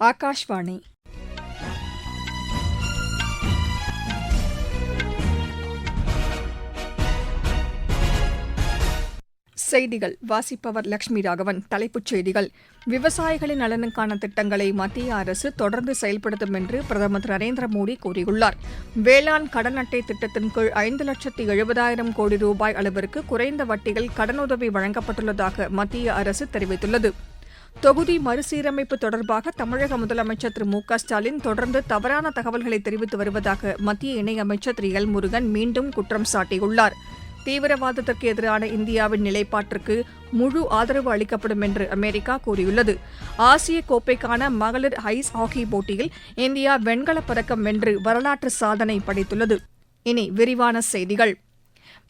ஆகாஷ்வாணி செய்திகள். வாசிப்பவர் லட்சுமி ராகவன். தலைப்புச் செய்திகள். விவசாயிகளின் நலனுக்கான திட்டங்களை மத்திய அரசு தொடர்ந்து செயல்படுத்தும் என்று பிரதமர் திரு நரேந்திர மோடி கூறியுள்ளார். வேளாண் கடன் அட்டை திட்டத்தின் கீழ் ஐந்து லட்சத்து எழுபதாயிரம் கோடி ரூபாய் அளவிற்கு குறைந்த வட்டியில் கடனுதவி வழங்கப்பட்டுள்ளதாக மத்திய அரசு தெரிவித்துள்ளது. தொகுதி மறுசீரமைப்பு தொடர்பாக தமிழக முதலமைச்சர் திரு மு க ஸ்டாலின் தொடர்ந்து தவறான தகவல்களை தெரிவித்து வருவதாக மத்திய இணையமைச்சர் திரு எல் முருகன் மீண்டும் குற்றம் சாட்டியுள்ளார். தீவிரவாதத்திற்கு எதிரான இந்தியாவின் நிலைப்பாட்டிற்கு முழு ஆதரவு அளிக்கப்படும் என்று அமெரிக்கா கூறியுள்ளது. ஆசிய கோப்பைக்கான மகளிர் ஐஸ் ஹாக்கி போட்டியில் இந்தியா வெண்கலப் பதக்கம் வென்று வரலாற்று சாதனை படைத்துள்ளது. இனி விரிவான செய்திகள்.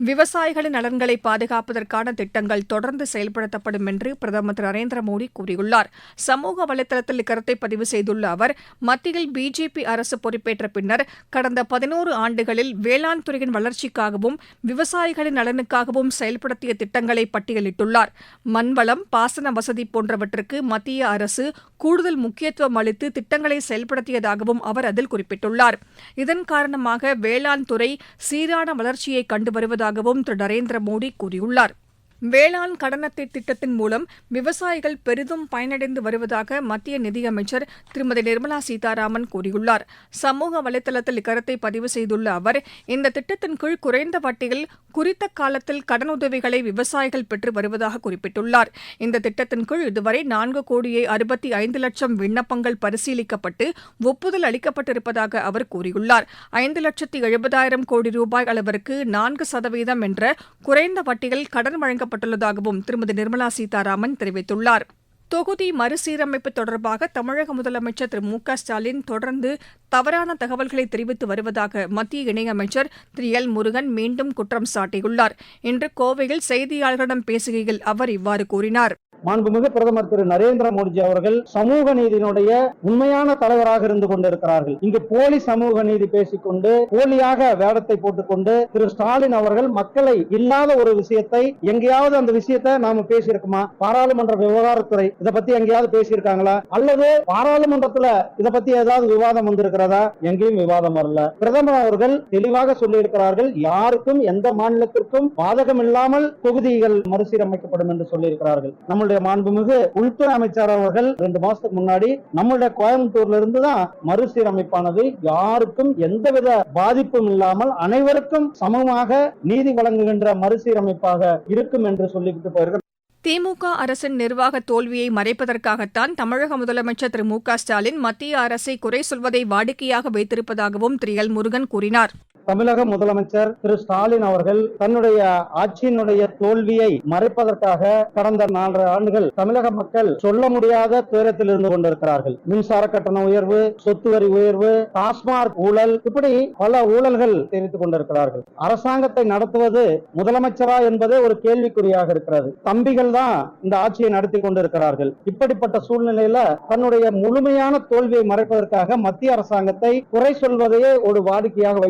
விவசாயிகளின் நலன்களை பாதுகாப்பதற்கான திட்டங்கள் தொடர்ந்து செயல்படுத்தப்படும் என்று பிரதமர் திரு நரேந்திர மோடி கூறியுள்ளார். சமூக வலைதளத்தில் இக்கருத்தை பதிவு செய்துள்ள அவர் மத்தியில் பிஜேபி அரசு பொறுப்பேற்ற பின்னர் கடந்த பதினோரு ஆண்டுகளில் வேளாண் துறையின் வளர்ச்சிக்காகவும் விவசாயிகளின் நலனுக்காகவும் செயல்படுத்திய திட்டங்களை பட்டியலிட்டுள்ளார். மண்வளம் பாசன வசதி போன்றவற்றுக்கு மத்திய அரசு கூடுதல் முக்கியத்துவம் அளித்து திட்டங்களை செயல்படுத்தியதாகவும் அவர் அதில் குறிப்பிட்டுள்ளார். இதன் காரணமாக வேளாண் துறை சீரான வளர்ச்சியை கண்டு இருப்பதாகவும் திரு. நரேந்திர மோடி கூறியுள்ளார். வேளாண் கடனத்தை திட்டத்தின் மூலம் விவசாயிகள் பெரிதும் பயனடைந்து வருவதாக மத்திய நிதியமைச்சர் திருமதி நிர்மலா சீதாராமன் கூறியுள்ளார். சமூக வலைதளத்தில் இக்கருத்தை பதிவு செய்துள்ள அவர் இந்த திட்டத்தின் கீழ் குறைந்த வட்டியில் குறித்த காலத்தில் கடனுதவிகளை விவசாயிகள் பெற்று வருவதாக குறிப்பிட்டுள்ளார். இந்த திட்டத்தின் கீழ் இதுவரை நான்கு கோடியே அறுபத்தி ஐந்து லட்சம் விண்ணப்பங்கள் பரிசீலிக்கப்பட்டு ஒப்புதல் அளிக்கப்பட்டிருப்பதாக அவர் கூறியுள்ளார். ஐந்து லட்சத்தி எழுபதாயிரம் கோடி ரூபாய் அளவிற்கு நான்கு சதவீதம் என்ற குறைந்த வட்டியில் கடன் வழங்க வழங்கப்பட்டுள்ளதாகவும் திருமதி நிர்மலா சீதாராமன் தெரிவித்துள்ளார். தொகுதி மறுசீரமைப்பு தொடர்பாக தமிழக முதலமைச்சர் திரு மு க ஸ்டாலின் தொடர்ந்து தவறான தகவல்களை தெரிவித்து வருவதாக மத்திய இணையமைச்சர் திரு எல் முருகன் மீண்டும் குற்றம் சாட்டியுள்ளார். இன்று கோவையில் செய்தியாளர்களிடம் பேசுகையில் அவர் இவ்வாறு கூறினார். மாண்புமிகு பிரதமர் திரு நரேந்திர மோடிஜி அவர்கள் சமூக நீதியினுடைய உண்மையான தலைவராக இருந்து கொண்டிருக்கிறார்கள். இங்கு போலி சமூக நீதி பேசிக்கொண்டு போலியாக வேடத்தை போட்டுக்கொண்டு திரு ஸ்டாலின் அவர்கள் மக்களை இல்லாத ஒரு விஷயத்தை எங்கேயாவது அந்த விஷயத்தை நாம பேசியிருக்குமா? பாராளுமன்ற விவகாரத்துறை இதை பத்தி எங்கேயாவது பேசியிருக்காங்களா? அல்லது பாராளுமன்றத்துல இதை பத்தி ஏதாவது விவாதம் வந்திருக்கிறதா? எங்கேயும் விவாதம் வரல. பிரதமர் அவர்கள் தெளிவாக சொல்லி இருக்கிறார்கள் யாருக்கும் எந்த மாநிலத்திற்கும் பாதகம் இல்லாமல் தொகுதிகள் மறுசீரமைக்கப்படும் என்று சொல்லியிருக்கிறார்கள். நம்முடைய மாண்புமிகு உள்துறை அமைச்சர் அவர்கள் ரெண்டு மாசத்துக்கு முன்னாடி நம்முடைய கோயம்புத்தூர்ல இருந்து தான் மறுசீரமைப்பானது. யாருக்கும் எந்தவித பாதிப்பும் இல்லாமல் அனைவருக்கும் சமமாக நீதி வழங்குகின்ற மறுசீரமைப்பாக இருக்கும் என்று சொல்லிக்கிட்டு போயிருக்கிறார் திமுக அரசின் நிர்வாக தோல்வியை மறைப்பதற்காகத்தான் தமிழக முதலமைச்சர் திரு மு க ஸ்டாலின் மத்திய அரசை குறை சொல்வதை வாடிக்கையாக வைத்திருப்பதாகவும் திரு எல் முருகன் கூறினார். தமிழக முதலமைச்சர் திரு ஸ்டாலின் அவர்கள் தன்னுடைய ஆட்சியினுடைய தோல்வியை மறைப்பதற்காக கடந்த நான்கு ஆண்டுகள் தமிழக மக்கள் சொல்ல முடியாத துயரத்தில் இருந்து கொண்டிருக்கிறார்கள். மின்சார கட்டண உயர்வு சொத்து வரி உயர்வு டாஸ்மாக் ஊழல் இப்படி பல ஊழல்கள் தெரிவித்துக் கொண்டிருக்கிறார்கள். அரசாங்கத்தை நடத்துவது முதலமைச்சரா என்பதே ஒரு கேள்விக்குறியாக இருக்கிறது. தம்பிகள் தான் இந்த ஆட்சியை நடத்தி கொண்டிருக்கிறார்கள். இப்படிப்பட்ட சூழ்நிலையில தன்னுடைய முழுமையான தோல்வியை மறைப்பதற்காக மத்திய அரசாங்கத்தை குறை சொல்வதையே ஒரு வாடிக்கையாக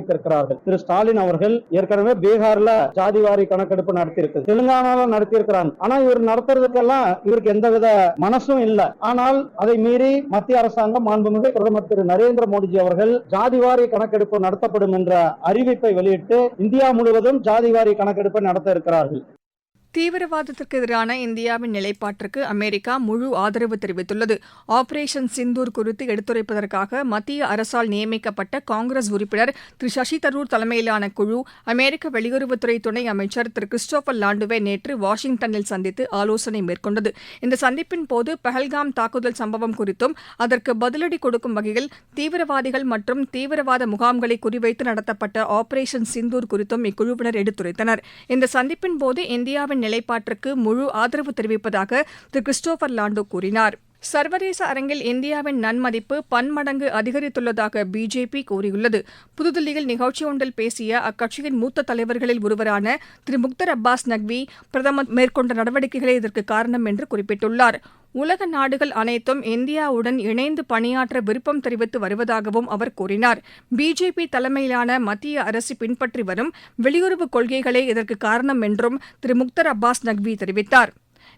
வைத்திருக்கிறார்கள் திரு ஸ்டாலின் அவர்கள் ஏற்கனவே பீகார்ல ஜாதிவாரி கணக்கெடுப்பு நடத்தியிருக்கு. தெலுங்கானால நடத்தியிருக்கிறாங்க ஆனா இவர் நடத்துறதுக்கெல்லாம் இவருக்கு எந்தவித மனசும் இல்ல. ஆனால் அதை மீறி மத்திய அரசாங்கம் மாண்புமிகு பிரதமர் திரு நரேந்திர மோடிஜி அவர்கள் ஜாதிவாரி கணக்கெடுப்பு நடத்தப்படும் என்ற அறிவிப்பை வெளியிட்டு இந்தியா முழுவதும் ஜாதிவாரி கணக்கெடுப்பை நடத்த இருக்கிறார்கள். தீவிரவாதத்திற்கு எதிரான இந்தியாவின் நிலைப்பாட்டிற்கு அமெரிக்கா முழு ஆதரவு தெரிவித்துள்ளது. ஆபரேஷன் சிந்தூர் குறித்து எடுத்துரைப்பதற்காக மத்திய அரசால் நியமிக்கப்பட்ட காங்கிரஸ் உறுப்பினர் திரு. சசி தரூர் தலைமையிலான குழு அமெரிக்க வெளியுறவுத்துறை துணை அமைச்சர் திரு. கிறிஸ்டோபர் லாண்டுவை நேற்று வாஷிங்டனில் சந்தித்து ஆலோசனை மேற்கொண்டது. இந்த சந்திப்பின் போது பஹல்காம் தாக்குதல் சம்பவம் குறித்தும் அதற்கு பதிலடி கொடுக்கும் வகையில் தீவிரவாதிகள் மற்றும் தீவிரவாத முகாம்களை குறிவைத்து நடத்தப்பட்ட ஆபரேஷன் சிந்தூர் குறித்தும் இக்குழுவினர் எடுத்துரைத்தனர். இந்த சந்திப்பின் போது இந்தியாவின் நிலைப்பாட்டிற்கு முழு ஆதரவு தெரிவிப்பதாக திரு கிறிஸ்டோபர் லாண்டோ கூறினார். சர்வதேச அரங்கில் இந்தியாவின் நன்மதிப்பு பன்மடங்கு அதிகரித்துள்ளதாக பிஜேபி கூறியுள்ளது. புதுதில்லியில் நிகழ்ச்சி ஒன்றில் பேசிய அக்கட்சியின் மூத்த தலைவர்களில் ஒருவரான திரு முக்தர் அப்பாஸ் நக்வி பிரதமர் மேற்கொண்ட நடவடிக்கைகளே இதற்கு காரணம் என்று குறிப்பிட்டுள்ளார். உலக நாடுகள் அனைத்தும் இந்தியாவுடன் இணைந்து பணியாற்ற விருப்பம் தெரிவித்து வருவதாகவும் அவர் கூறினார். பிஜேபி தலைமையிலான மத்திய அரசு பின்பற்றி வரும் வெளியுறவு கொள்கைகளே இதற்கு காரணம் என்றும் திரு முக்தர் அப்பாஸ் நக்வி தெரிவித்தார்.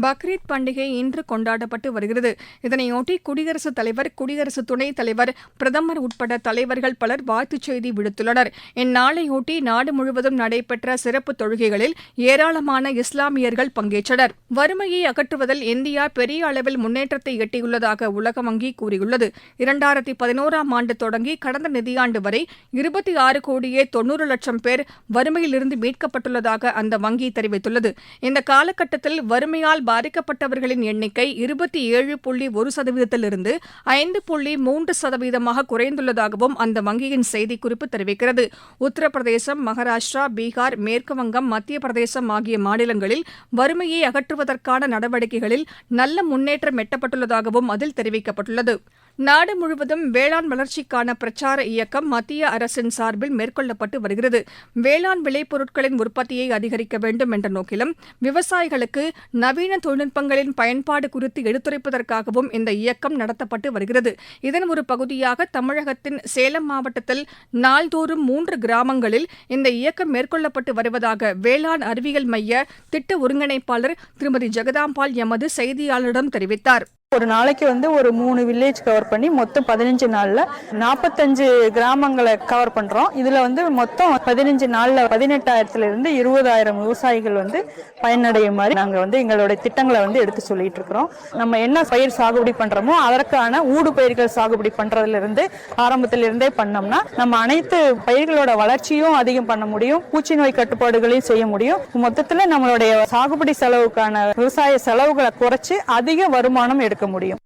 பக்ரீத் பண்டிகை இன்று கொண்டாடப்பட்டு வருகிறது. இதனையொட்டி குடியரசுத் தலைவர் குடியரசு துணைத் தலைவர் பிரதமர் உட்பட தலைவர்கள் பலர் வாழ்த்துச் செய்தி விடுத்துள்ளனர். இந்நாளையொட்டி நாடு முழுவதும் நடைபெற்ற சிறப்பு தொழுகைகளில் ஏராளமான இஸ்லாமியர்கள் பங்கேற்றனர். வறுமையை அகற்றுவதில் இந்தியா பெரிய அளவில் முன்னேற்றத்தை எட்டியுள்ளதாக உலக வங்கி கூறியுள்ளது. இரண்டாயிரத்தி பதினோராம் ஆண்டு தொடங்கி கடந்த நிதியாண்டு வரை இருபத்தி ஆறு கோடியே தொன்னூறு லட்சம் பேர் வறுமையிலிருந்து மீட்கப்பட்டுள்ளதாக அந்த வங்கி தெரிவித்துள்ளது. இந்த காலகட்டத்தில் வறுமையால் பாதிக்கப்பட்டவர்களின் எண்ணிக்கை இருபத்தி ஏழு புள்ளி ஒரு சதவீதத்திலிருந்து ஐந்து புள்ளி மூன்று சதவீதமாக குறைந்துள்ளதாகவும் அந்த வங்கியின் செய்திக்குறிப்பு தெரிவிக்கிறது. உத்தரப்பிரதேசம் மகாராஷ்டிரா பீகார் மேற்குவங்கம் மத்திய பிரதேசம் ஆகிய மாநிலங்களில் வறுமையை அகற்றுவதற்கான நடவடிக்கைகளில் நல்ல முன்னேற்றம் எட்டப்பட்டுள்ளதாகவும் அதில் தெரிவிக்கப்பட்டுள்ளது. நாடு முழுவதும் வேளாண் வளர்ச்சிக்கான பிரச்சார இயக்கம் மத்திய அரசின் சார்பில் மேற்கொள்ளப்பட்டு வருகிறது. வேளாண் விளைபொருட்களின் உற்பத்தியை அதிகரிக்க வேண்டும் என்ற நோக்கிலும் விவசாயிகளுக்கு நவீன தொழில்நுட்பங்களின் பயன்பாடு குறித்து எடுத்துரைப்பதற்காகவும் இந்த இயக்கம் நடத்தப்பட்டு வருகிறது. இதன் ஒரு பகுதியாக தமிழகத்தின் சேலம் மாவட்டத்தில் நாள்தோறும் மூன்று கிராமங்களில் இந்த இயக்கம் மேற்கொள்ளப்பட்டு வருவதாக வேளாண் அறிவியல் மைய திட்ட ஒருங்கிணைப்பாளர் திருமதி ஜெகதாம்பாள் எமது செய்தியாளரிடம் தெரிவித்தார். ஒரு நாளைக்கு வந்து ஒரு மூணு வில்லேஜ் கவர் பண்ணி மொத்தம் பதினஞ்சு நாளில் நாற்பத்தஞ்சு கிராமங்களை கவர் பண்ணுறோம் இதில் வந்து மொத்தம் பதினஞ்சு நாளில் பதினெட்டாயிரத்துலேருந்து இருபதாயிரம் விவசாயிகள் வந்து பயனடையும் மாதிரி நாங்கள் வந்து எங்களுடைய திட்டங்களை வந்து எடுத்து சொல்லிட்டு இருக்கிறோம். நம்ம என்ன பயிர் சாகுபடி பண்ணுறோமோ அதற்கான ஊடு பயிர்கள் சாகுபடி பண்ணுறதுலேருந்து ஆரம்பத்திலிருந்தே இருந்தே பண்ணோம்னா நம்ம அனைத்து பயிர்களோட வளர்ச்சியும் அதிகம் பண்ண முடியும். பூச்சி நோய் கட்டுப்பாடுகளையும் செய்ய முடியும். மொத்தத்தில் நம்மளுடைய சாகுபடி செலவுக்கான விவசாய செலவுகளை குறைச்சி அதிக வருமானம் எடுக்க முடியும்.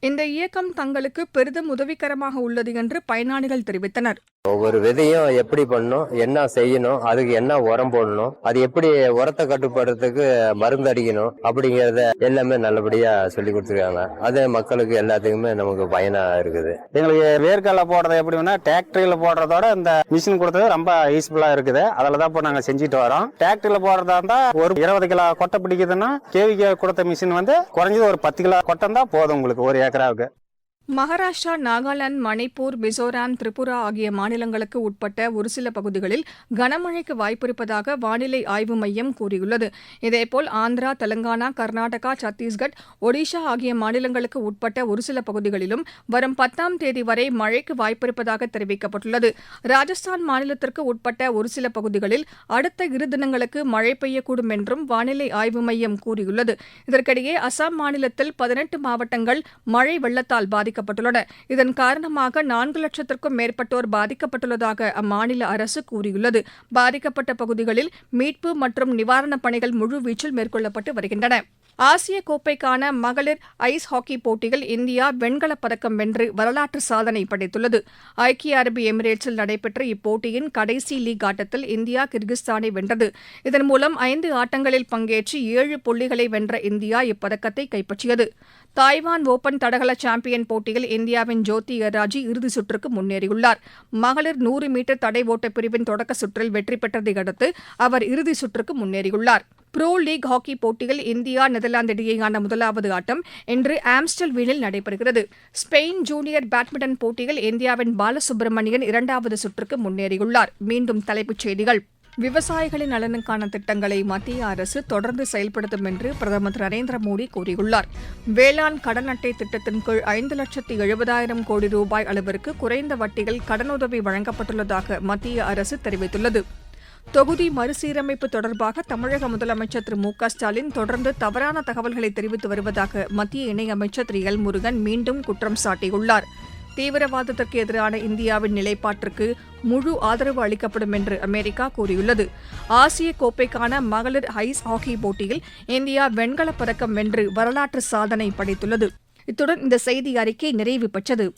இந்த இயக்கம் தங்களுக்கு பெரிதும் உதவிகரமாக உள்ளது என்று பயனாளிகள் தெரிவித்தனர். ஒவ்வொரு விதையும் எப்படி பண்ணணும் என்ன செய்யணும் அதுக்கு என்ன உரம் போடணும் அது எப்படி உரத்தை கட்டுப்படுறதுக்கு மருந்து அடிக்கணும் அப்படிங்கறத எல்லாமே நல்லபடியா சொல்லி கொடுத்துருக்காங்க. அது மக்களுக்கு எல்லாத்துக்குமே நமக்கு பயனா இருக்குது. எங்களுக்கு வேர்க்கடலை போடுறது எப்படின்னா டிராக்டரியில் போடுறதோட இந்த மிஷின் கொடுத்தது ரொம்ப யூஸ்ஃபுல்லா இருக்குது. அதில் தான் இப்போ நாங்கள் செஞ்சுட்டு வரோம். டிராக்டரியில் போடுறதா இருந்தா ஒரு இருபது கிலோ கொட்டை பிடிக்குதுன்னா கேவிக்கு கொடுத்த மிஷின் வந்து குறைஞ்சது ஒரு பத்து கிலோ கொட்டம் தான் போதும் உங்களுக்கு ஒரு ஏக்கராவுக்கு. மகாராஷ்டிரா நாகாலாந்து மணிப்பூர் மிசோராம் திரிபுரா ஆகிய மாநிலங்களுக்கு உட்பட்ட ஒரு சில பகுதிகளில் கனமழைக்கு வாய்ப்பிருப்பதாக வானிலை ஆய்வு மையம் கூறியுள்ளது. இதேபோல் ஆந்திரா தெலங்கானா கர்நாடகா சத்தீஸ்கட் ஒடிஷா ஆகிய மாநிலங்களுக்கு உட்பட்ட ஒரு சில பகுதிகளிலும் வரும் பத்தாம் தேதி வரை மழைக்கு வாய்ப்பிருப்பதாக தெரிவிக்கப்பட்டுள்ளது. ராஜஸ்தான் மாநிலத்திற்கு உட்பட்ட ஒரு சில பகுதிகளில் அடுத்த இரு தினங்களுக்கு மழை பெய்யக்கூடும் என்றும் வானிலை ஆய்வு மையம் கூறியுள்ளது. இதற்கிடையே அசாம் மாநிலத்தில் பதினெட்டு மாவட்டங்கள் மழை வெள்ளத்தால் பாதிக்கப்பட்டுள்ளன. இதன் காரணமாக நான்கு லட்சத்திற்கும் மேற்பட்டோர் பாதிக்கப்பட்டுள்ளதாக அம்மாநில அரசு கூறியுள்ளது. பாதிக்கப்பட்ட பகுதிகளில் மீட்பு மற்றும் நிவாரணப் பணிகள் முழுவீச்சில் மேற்கொள்ளப்பட்டு வருகின்றன. ஆசிய கோப்பைக்கான மகளிர் ஐஸ் ஹாக்கி போட்டியில் இந்தியா வெண்கலப் பதக்கம் வென்று வரலாற்று சாதனை படைத்துள்ளது. ஐக்கிய அரபு எமிரேட்ஸில் நடைபெற்ற இப்போட்டியின் கடைசி லீக் ஆட்டத்தில் இந்தியா கிர்கிஸ்தானை வென்றது. இதன் மூலம் ஐந்து ஆட்டங்களில் பங்கேற்று ஏழு புள்ளிகளை வென்ற இந்தியா இப்பதக்கத்தை கைப்பற்றியது. தாய்வான் ஓபன் தடகள சாம்பியன் போட்டியில் இந்தியாவின் ஜோதி எராஜி இறுதிச் சுற்றுக்கு முன்னேறியுள்ளார். மகளிர் நூறு மீட்டர் தடை ஓட்டப் பிரிவின் தொடக்க சுற்றில் வெற்றி பெற்றதை அடுத்து அவர் இறுதிச் சுற்றுக்கு முன்னேறியுள்ளார். ப்ரோ லீக் ஹாக்கி போட்டியில் இந்தியா நெதர்லாந்து இடையேயான முதலாவது ஆட்டம் இன்று ஆம்ஸ்டல் வீனில் நடைபெறுகிறது. ஸ்பெயின் ஜூனியர் பேட்மிண்டன் போட்டியில் இந்தியாவின் பாலசுப்ரமணியன் இரண்டாவது சுற்றுக்கு முன்னேறியுள்ளார். மீண்டும் தலைப்புச் செய்திகள். விவசாயிகளின் நலனுக்கான திட்டங்களை மத்திய அரசு தொடர்ந்து செயல்படுத்தும் என்று பிரதமர் திரு நரேந்திர மோடி கூறியுள்ளார். வேளாண் கடன் அட்டை திட்டத்தின் கீழ் ஐந்து லட்சத்து எழுபதாயிரம் கோடி ரூபாய் அளவிற்கு குறைந்த வட்டியில் கடனுதவி வழங்கப்பட்டுள்ளதாக மத்திய அரசு தெரிவித்துள்ளது. தொகுதி மறுசீரமைப்பு தொடர்பாக தமிழக முதலமைச்சர் திரு மு க ஸ்டாலின் தொடர்ந்து தவறான தகவல்களை தெரிவித்து வருவதாக மத்திய இணையமைச்சர் திரு எல் முருகன் மீண்டும் குற்றம் சாட்டியுள்ளார். தீவிரவாதத்திற்கு எதிரான இந்தியாவின் நிலைப்பாட்டிற்கு முழு ஆதரவு அளிக்கப்படும் என்று அமெரிக்கா கூறியுள்ளது. ஆசிய கோப்பைக்கான மகளிர் ஐஸ் ஹாக்கி போட்டியில் இந்தியா வெண்கலப் பதக்கம் வென்று வரலாற்று சாதனை படைத்துள்ளது. இத்துடன் இந்த செய்தி அறிக்கை நிறைவு பெற்றது.